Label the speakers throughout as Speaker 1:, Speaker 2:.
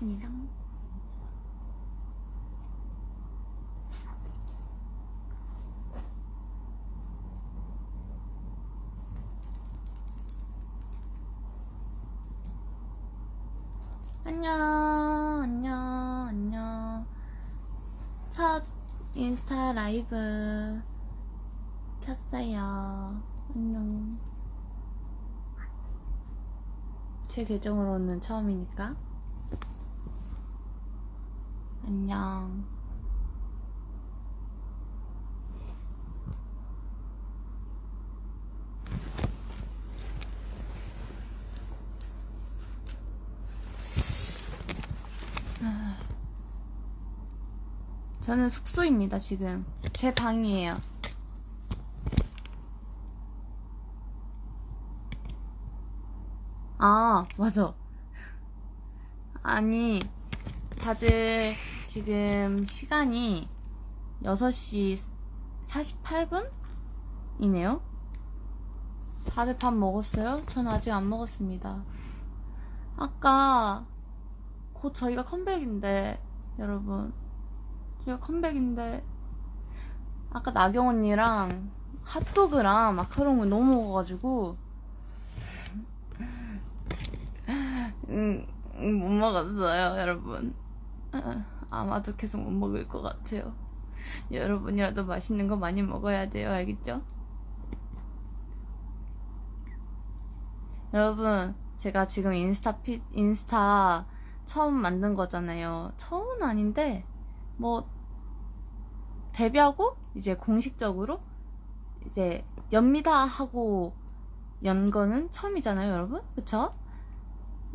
Speaker 1: 하겠습니다. 안녕, 안녕, 안녕. 첫 인스타 라이브 켰어요. 안녕. 제 계정으로는 처음이니까. 안녕. 저는 숙소입니다, 지금. 제 방이에요. 아, 맞아. 아니, 다들 지금 시간이 6시 48분이네요? 다들 밥 먹었어요? 전 아직 안 먹었습니다. 아까 곧 저희가 컴백인데, 여러분. 저희가 컴백인데, 아까 나경 언니랑 핫도그랑 마카롱을 너무 먹어가지고, 음, 음, 못 먹었어요, 여러분. 아, 아마도 계속 못 먹을 것 같아요. 여러분이라도 맛있는 거 많이 먹어야 돼요, 알겠죠? 여러분, 제가 지금 인스타 피, 인스타 처음 만든 거잖아요. 처음은 아닌데, 뭐, 데뷔하고, 이제 공식적으로, 이제, 엽니다 하고, 연 거는 처음이잖아요, 여러분? 그쵸?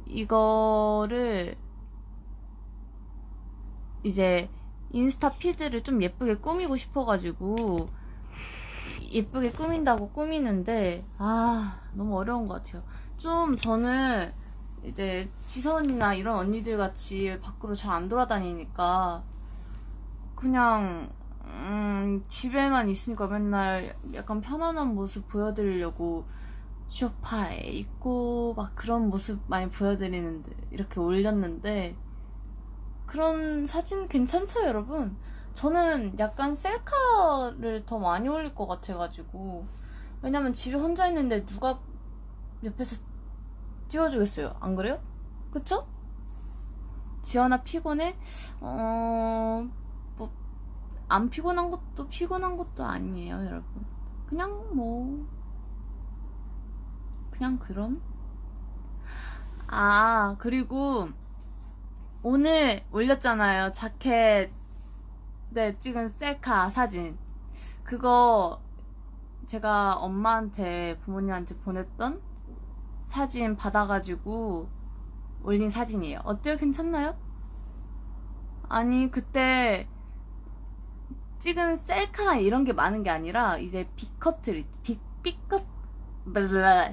Speaker 1: 이거를 이제 인스타 피드를 좀 예쁘게 꾸미고 싶어가지고 예쁘게 꾸민다고 꾸미는데 아 너무 어려운 것 같아요. 좀 저는 이제 지선이나 이런 언니들 같이 밖으로 잘 안 돌아다니니까 그냥 음, 집에만 있으니까 맨날 약간 편안한 모습 보여드리려고 쇼파에 있고 막 그런 모습 많이 보여드리는데 이렇게 올렸는데 그런 사진 괜찮죠 여러분? 저는 약간 셀카를 더 많이 올릴 것 같아가지고 왜냐면 집에 혼자 있는데 누가 옆에서 찍어주겠어요 안 그래요? 그쵸? 지연아 피곤해? 어... 뭐... 안 피곤한 것도 피곤한 것도 아니에요 여러분 그냥 뭐 그냥 그런? 아, 그리고 오늘 올렸잖아요. 자켓 네, 찍은 셀카 사진. 그거 제가 엄마한테 부모님한테 보냈던 사진 받아가지고 올린 사진이에요. 어때요? 괜찮나요? 아니, 그때 찍은 셀카랑 이런 게 많은 게 아니라 이제 빅커트, 빅, 빅컷, 블라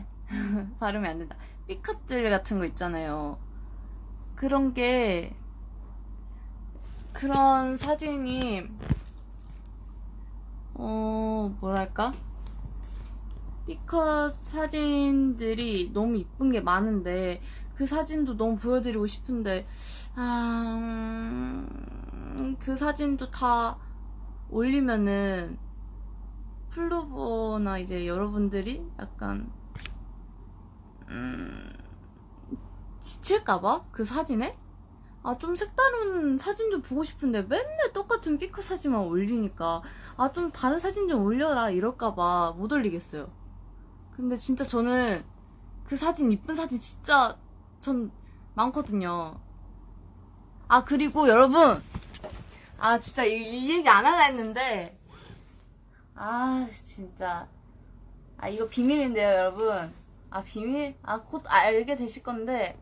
Speaker 1: 발음이 안 된다. 삐컷들 같은 거 있잖아요. 그런 게 그런 사진이 어 뭐랄까? 삐컷 사진들이 너무 이쁜 게 많은데 그 사진도 너무 보여드리고 싶은데 아, 음, 그 사진도 다 올리면은 플루버나 이제 여러분들이 약간 음, 지칠까봐? 그 사진에? 아, 좀 색다른 사진 좀 보고 싶은데 맨날 똑같은 피크 사진만 올리니까 아, 좀 다른 사진 좀 올려라 이럴까봐 못 올리겠어요. 근데 진짜 저는 그 사진, 이쁜 사진 진짜 전 많거든요. 아, 그리고 여러분! 아, 진짜 이, 이 얘기 안 할라 했는데 아, 진짜. 아, 이거 비밀인데요, 여러분. 아, 비밀? 아, 곧 알게 되실 건데,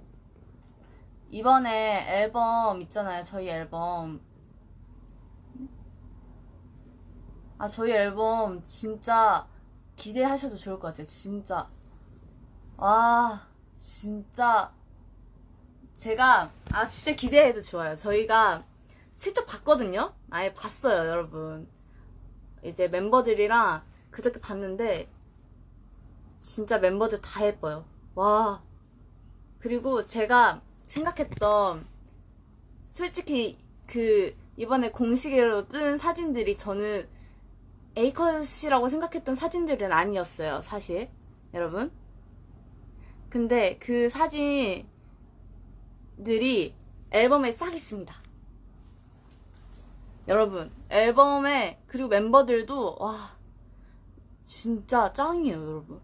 Speaker 1: 이번에 앨범 있잖아요, 저희 앨범. 아, 저희 앨범 진짜 기대하셔도 좋을 것 같아요, 진짜. 와, 진짜. 제가, 아, 진짜 기대해도 좋아요. 저희가 슬쩍 봤거든요? 아예 봤어요, 여러분. 이제 멤버들이랑 그저께 봤는데, 진짜 멤버들 다 예뻐요. 와. 그리고 제가 생각했던 솔직히 그 이번에 공식으로 뜬 사진들이 저는 A컷이라고 생각했던 사진들은 아니었어요, 사실. 여러분. 근데 그 사진들이 앨범에 싹 있습니다. 여러분, 앨범에, 그리고 멤버들도, 와, 진짜 짱이에요, 여러분.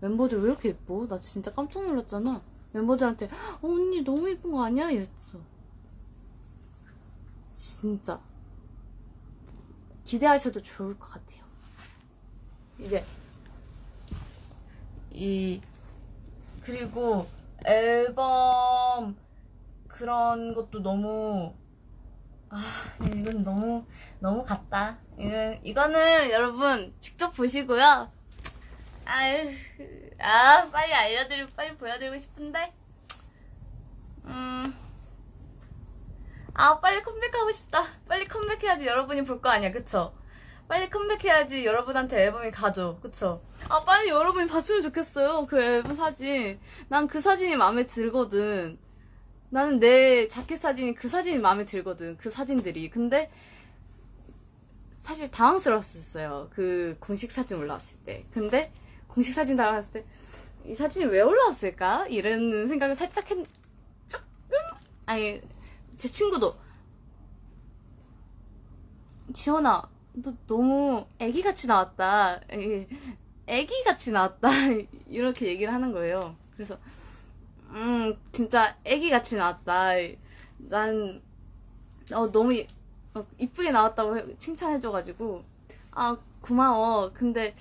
Speaker 1: 멤버들 왜 이렇게 예뻐? 나 진짜 깜짝 놀랐잖아. 멤버들한테, 어, 언니 너무 예쁜 거 아니야? 이랬어. 진짜. 기대하셔도 좋을 것 같아요. 이게, 이, 그리고 앨범, 그런 것도 너무, 아, 이건 너무, 너무 같다. 이건, 이거는 여러분, 직접 보시고요. 아유, 아, 빨리 알려드리고, 빨리 보여드리고 싶은데. 음. 아, 빨리 컴백하고 싶다. 빨리 컴백해야지 여러분이 볼 거 아니야, 그쵸? 빨리 컴백해야지 여러분한테 앨범이 가죠, 그쵸? 아, 빨리 여러분이 봤으면 좋겠어요, 그 앨범 사진. 난 그 사진이 마음에 들거든. 나는 내 자켓 사진이 그 사진이 마음에 들거든, 그 사진들이. 근데, 사실 당황스러웠었어요. 그 공식 사진 올라왔을 때. 근데 공식 사진 달아놨을 때 이 사진이 왜 올라왔을까? 이런 생각을 살짝 했, 조금? 아니, 제 친구도 지원아, 너 너무 애기같이 나왔다. 애- 애기같이 나왔다. 이렇게 얘기를 하는 거예요. 그래서 음, 진짜 애기같이 나왔다. 난 어, 너무 이- 어, 이쁘게 나왔다고 해- 칭찬해줘가지고 아 고마워 근데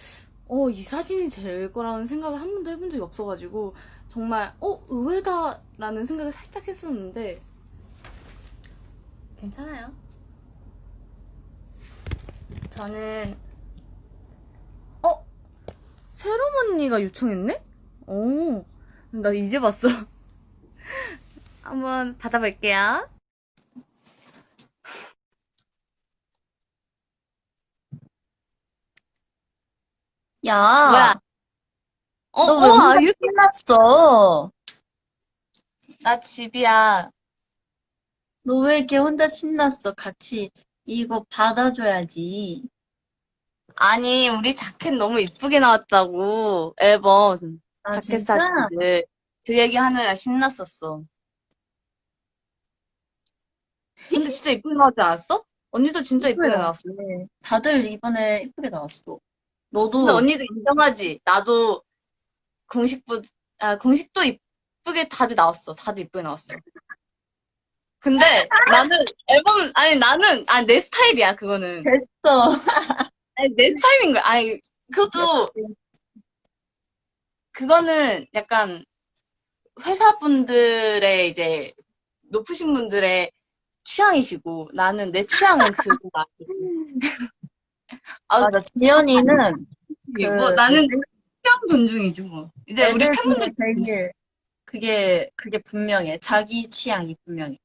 Speaker 1: 어 이 사진이 될 거라는 생각을 한 번도 해본 적이 없어가지고 정말 어 의외다라는 생각을 살짝 했었는데 괜찮아요? 저는 어 새롬 언니가 요청했네? 오 나 이제 봤어. 한번 받아볼게요
Speaker 2: 야,
Speaker 1: 뭐야 어,
Speaker 2: 너 왜 혼자
Speaker 1: 이렇게
Speaker 2: 신났어?
Speaker 1: 나 집이야
Speaker 2: 너 왜 이렇게 혼자 신났어? 같이 이거 받아줘야지.
Speaker 1: 아니, 우리 자켓 너무 이쁘게 나왔다고, 앨범,
Speaker 2: 아,
Speaker 1: 자켓
Speaker 2: 진짜?
Speaker 1: 사진들. 그 얘기 하느라 신났었어. 근데 진짜 이쁘게 나왔지 않았어? 언니도 진짜 이쁘게 나왔어.
Speaker 2: 네. 다들 이번에 이쁘게 나왔어. 너도
Speaker 1: 근데 언니도 인정하지? 나도 공식부, 아, 공식도 이쁘게 다들 나왔어. 다들 이쁘게 나왔어. 근데 나는 앨범, 아니, 나는, 아니, 내 스타일이야, 그거는.
Speaker 2: 됐어.
Speaker 1: 아니, 내 스타일인 거야. 아니, 그것도, 그거는 약간 회사분들의 이제 높으신 분들의 취향이시고 나는 내 취향은 그거야. 아,
Speaker 2: 맞아. 지연이는
Speaker 1: 뭐
Speaker 2: 그-
Speaker 1: 나는 내 취향 존중이지 뭐. 이제 우리
Speaker 2: 애들
Speaker 1: 팬분들
Speaker 2: 중에 되게 그게 그게 분명해. 자기 취향이 분명해.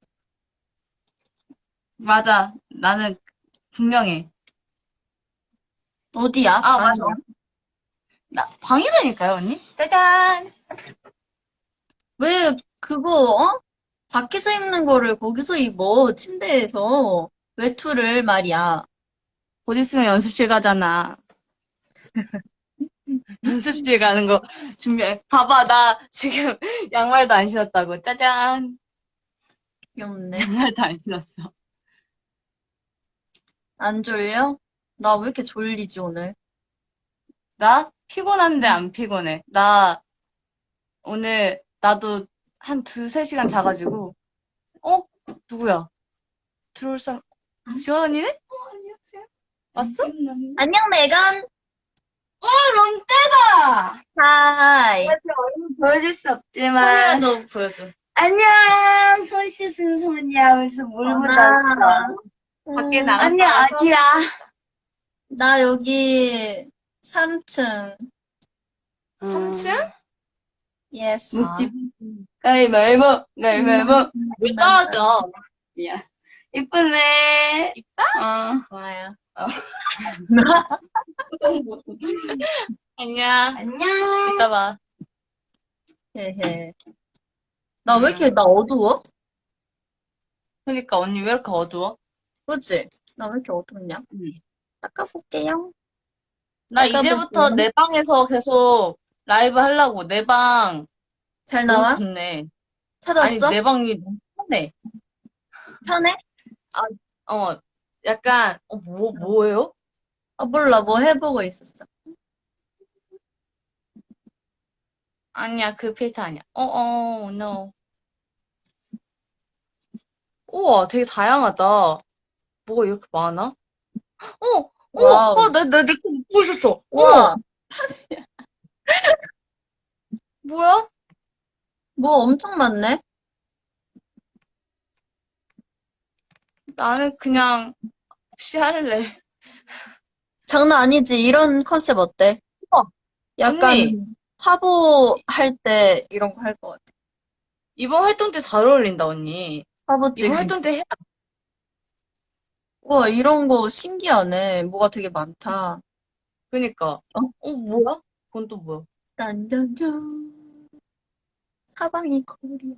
Speaker 1: 맞아. 나는 분명해.
Speaker 2: 어디야?
Speaker 1: 아,
Speaker 2: 방이야?
Speaker 1: 맞아. 나 방이라니까요, 언니. 짜잔.
Speaker 2: 왜 그거 어? 밖에서 입는 거를 거기서 입어. 침대에서 외투를 말이야.
Speaker 1: 곧 있으면 연습실 가잖아. 연습실 가는 거 준비해. 봐봐, 나 지금 양말도 안 신었다고. 짜잔.
Speaker 2: 귀엽네.
Speaker 1: 양말도 안 신었어.
Speaker 2: 안 졸려? 나 왜 이렇게 졸리지 오늘?
Speaker 1: 나 피곤한데 안 피곤해. 나 오늘 나도 한 두세 시간 자가지고 어? 누구야? 들어올 사람 지원 언니네? 왔어?
Speaker 2: 안녕 메간.
Speaker 3: 어, 롱떼다!
Speaker 2: 하이.
Speaker 3: 얼굴 보여줄 수 없지만.
Speaker 1: 손이라도 보여줘.
Speaker 3: 안녕! 손 씻은 손이야. 벌써 물
Speaker 2: 아.
Speaker 3: 묻었어.
Speaker 1: 밖에
Speaker 2: 음,
Speaker 1: 나갔다 와서
Speaker 3: 어디야?
Speaker 2: 나 여기 3층.
Speaker 1: 3층?
Speaker 2: 예스.
Speaker 3: 묵지. 가위바위보, 가위바위보.
Speaker 1: 물 떨어져.
Speaker 3: 미안. 이쁘네.
Speaker 1: 이뻐?
Speaker 3: 어.
Speaker 1: 좋아요.
Speaker 3: 어.
Speaker 1: 안녕.
Speaker 3: 안녕.
Speaker 1: 이따 봐.
Speaker 2: 헤헤. 나 왜 이렇게 나 어두워?
Speaker 1: 그러니까 언니 왜 이렇게 어두워?
Speaker 2: 그치? 나왜 이렇게 어둡냐?
Speaker 1: 응.
Speaker 2: 닦아볼게요.
Speaker 1: 나
Speaker 2: 내가
Speaker 1: 이제부터. 내 방에서 계속 라이브 하려고. 내
Speaker 2: 방잘
Speaker 1: 너무
Speaker 2: 나와?
Speaker 1: 좋네. 아니,
Speaker 2: 찾았어?
Speaker 1: 내 방이 너무 편해.
Speaker 2: 편해?
Speaker 1: 어, 약간, 어, 뭐, 뭐예요?
Speaker 2: 아, 몰라. 뭐 해보고 있었어.
Speaker 1: 아니야, 그 필터 아니야. 어, 어, no. 우와, 되게 다양하다. 뭐가 이렇게 많아? 어, 어,
Speaker 2: 와우.
Speaker 1: 어, 내, 내, 내거 먹고 있었어. 어,
Speaker 2: 우와,
Speaker 1: 뭐야?
Speaker 2: 뭐 엄청 많네?
Speaker 1: 나는 그냥, 없이 할래.
Speaker 2: 장난 아니지. 이런 컨셉 어때? 약간
Speaker 1: 언니.
Speaker 2: 화보 할 때 이런 거 할 것 같아.
Speaker 1: 이번 활동 때 잘 어울린다, 언니.
Speaker 2: 화보
Speaker 1: 이번
Speaker 2: 찍을
Speaker 1: 활동 때 해야
Speaker 2: 우와, 이런 거 신기하네. 뭐가 되게 많다.
Speaker 1: 그니까.
Speaker 2: 어?
Speaker 1: 어, 뭐야? 그건 또 뭐야?
Speaker 2: 짠짠짠. 사방이 코리아.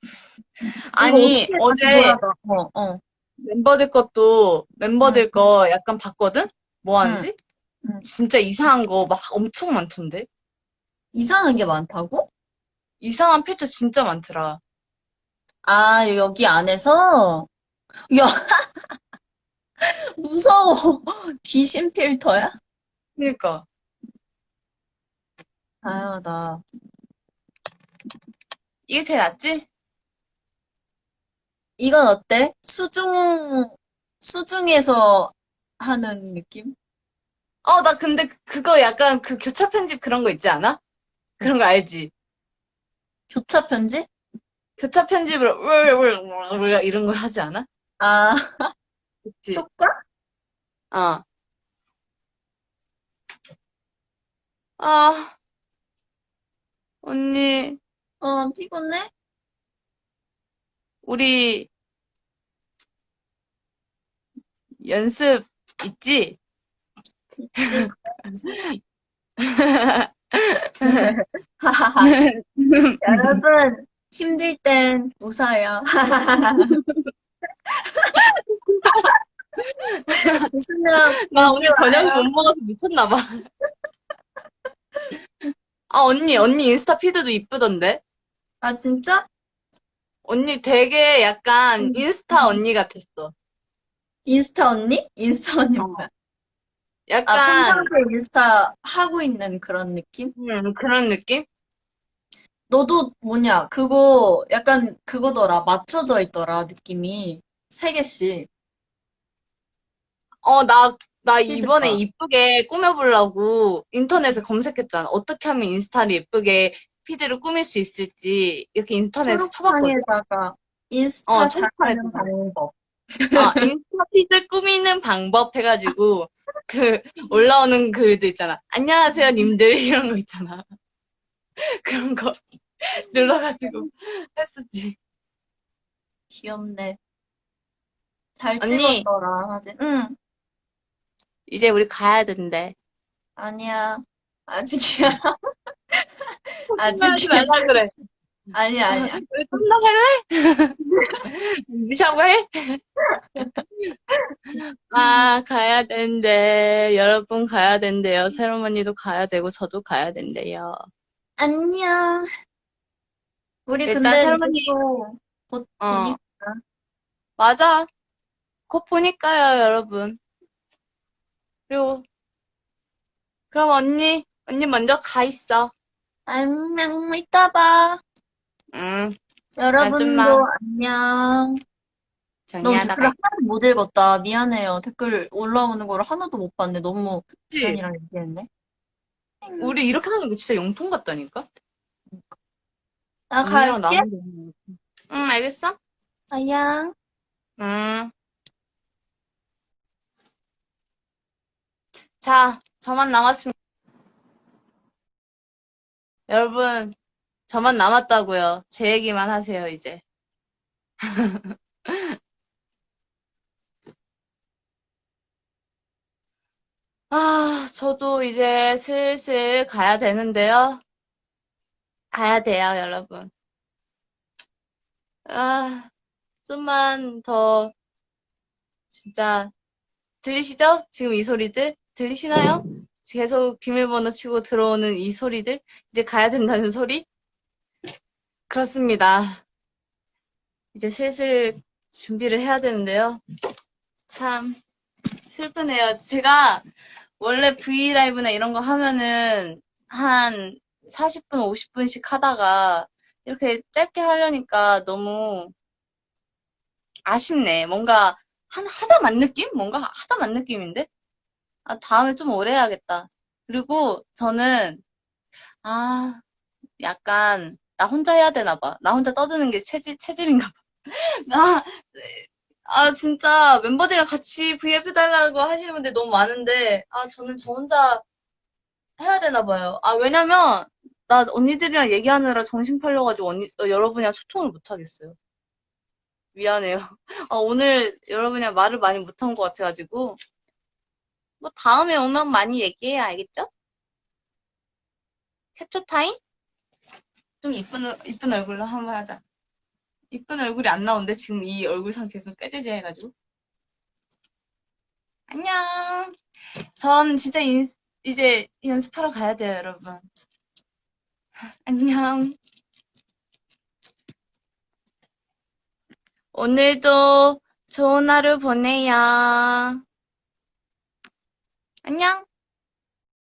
Speaker 1: 아니,
Speaker 2: 이거
Speaker 1: 어제
Speaker 2: 어떻게 다시 돌아가? 어, 어.
Speaker 1: 멤버들 것도, 멤버들 거 약간 봤거든? 뭐 하는지?
Speaker 2: 응. 응.
Speaker 1: 진짜 이상한 거 막 엄청 많던데?
Speaker 2: 이상한 게 많다고?
Speaker 1: 이상한 필터 진짜 많더라.
Speaker 2: 아, 여기 안에서? 야, 무서워. 귀신 필터야?
Speaker 1: 그니까.
Speaker 2: 다양하다.
Speaker 1: 이게 제일 낫지?
Speaker 2: 이건 어때? 수중, 수중에서 하는 느낌?
Speaker 1: 어, 나 근데 그- 그거 약간 그 교차 편집 그런 거 있지 않아? 그런 거 알지?
Speaker 2: 교차 편지?
Speaker 1: 교차 편집으로 울울울 이런 거 하지 않아?
Speaker 2: 아,
Speaker 1: 그치?
Speaker 2: 효과?
Speaker 1: 어. 아, 언니,
Speaker 2: 어, 피곤해?
Speaker 1: 우리 연습 있지?
Speaker 2: 여러분, 힘들 땐 웃어요.
Speaker 1: 나 오늘. 저녁 못 먹어서 미쳤나 봐. 아, 언니, 언니 인스타 피드도 이쁘던데?
Speaker 2: 아, 진짜?
Speaker 1: 언니 되게 약간
Speaker 2: 음.
Speaker 1: 인스타 언니 같았어.
Speaker 2: 인스타 언니? 인스타 언니
Speaker 1: 어.
Speaker 2: 뭐야? 아,
Speaker 1: 약간,
Speaker 2: 평상시에 인스타 하고 있는 그런 느낌?
Speaker 1: 음, 그런 느낌?
Speaker 2: 너도 뭐냐, 그거 약간 그거더라. 맞춰져 있더라, 느낌이. 세 개씩.
Speaker 1: 어, 나, 나 이번에
Speaker 2: 봐.
Speaker 1: 이쁘게 꾸며보려고 인터넷에 검색했잖아. 어떻게 하면 인스타를 예쁘게 피드를 꾸밀 수 있을지 이렇게 인터넷에 쳐봤거든.
Speaker 2: 초록창에다가 인스타
Speaker 1: 어,
Speaker 2: 잘
Speaker 1: 초록창에다가.
Speaker 2: 방법.
Speaker 1: 아, 인스타 피드 꾸미는 방법 해가지고 그 올라오는 글도 있잖아. 안녕하세요, 님들 이런 거 있잖아. 그런 거 눌러가지고 했었지.
Speaker 2: 귀엽네. 잘
Speaker 1: 언니.
Speaker 2: 찍었더라, 사진. 응,
Speaker 1: 이제 우리 가야 된대.
Speaker 2: 아니야. 아직이야. 아직이야.
Speaker 1: 말라 그래.
Speaker 2: 아니야, 아니야.
Speaker 1: 우리 썸남 할래? 무시하고 해? 아, 가야 된대. 여러분 가야 된대요. 새로운 언니도 가야 되고, 저도 가야 된대요.
Speaker 2: 안녕. 우리
Speaker 1: 일단
Speaker 2: 근데
Speaker 1: 새로운
Speaker 2: 이제 또곧
Speaker 1: 어,
Speaker 2: 보니까.
Speaker 1: 맞아. 곧 보니까요, 여러분. 그리고, 그럼 언니, 언니 먼저 가 있어.
Speaker 2: 안녕, 이따 봐.
Speaker 1: 응,
Speaker 2: 여러분도
Speaker 1: 아줌마.
Speaker 2: 안녕. 너무
Speaker 1: 정리하다가.
Speaker 2: 댓글 하나도 못 읽었다. 미안해요. 댓글 올라오는 거를 하나도 못 봤네. 너무
Speaker 1: 그치?
Speaker 2: 지연이랑 얘기했네.
Speaker 1: 우리 이렇게 하는 거 진짜 용통 같다니까?
Speaker 2: 나
Speaker 1: 언니랑
Speaker 2: 갈게.
Speaker 1: 너무- 응, 알겠어?
Speaker 2: 안녕.
Speaker 1: 응. 자, 저만 남았습니다. 여러분, 저만 남았다고요. 제 얘기만 하세요, 이제. 아, 저도 이제 슬슬 가야 되는데요. 가야 돼요, 여러분. 아, 좀만 더, 진짜, 들리시죠? 지금 이 소리들? 들리시나요? 계속 비밀번호 치고 들어오는 이 소리들? 이제 가야 된다는 소리? 그렇습니다. 이제 슬슬 준비를 해야 되는데요. 참, 슬프네요. 제가 원래 브이라이브나 이런 거 하면은 한 40분, 50분씩 하다가 이렇게 짧게 하려니까 너무 아쉽네. 뭔가 한, 하다 만 느낌? 뭔가 하다 만 느낌인데? 아, 다음에 좀 오래 해야겠다. 그리고 저는, 아, 약간, 나 혼자 해야 되나 봐. 나 혼자 떠드는 게 체질, 체질인가 봐. 나, 아, 진짜 멤버들이랑 같이 브이앱 해달라고 하시는 분들 너무 많은데, 아, 저는 저 혼자 해야 되나 봐요. 아, 왜냐면, 나 언니들이랑 얘기하느라 정신 팔려가지고 언니, 어, 여러분이랑 소통을 못 하겠어요. 미안해요. 아, 오늘 여러분이랑 말을 많이 못한 것 같아가지고. 뭐, 다음에 오면 많이 얘기해요. 알겠죠? 캡처 타임? 좀 이쁜, 얼- 이쁜 얼굴로 한번 하자. 이쁜 얼굴이 안 나오는데, 지금 이 얼굴 상태에서 깨지지 해가지고. 안녕. 전 진짜 인, 이제 연습하러 가야 돼요, 여러분. 안녕. 오늘도 좋은 하루 보내요. 안녕.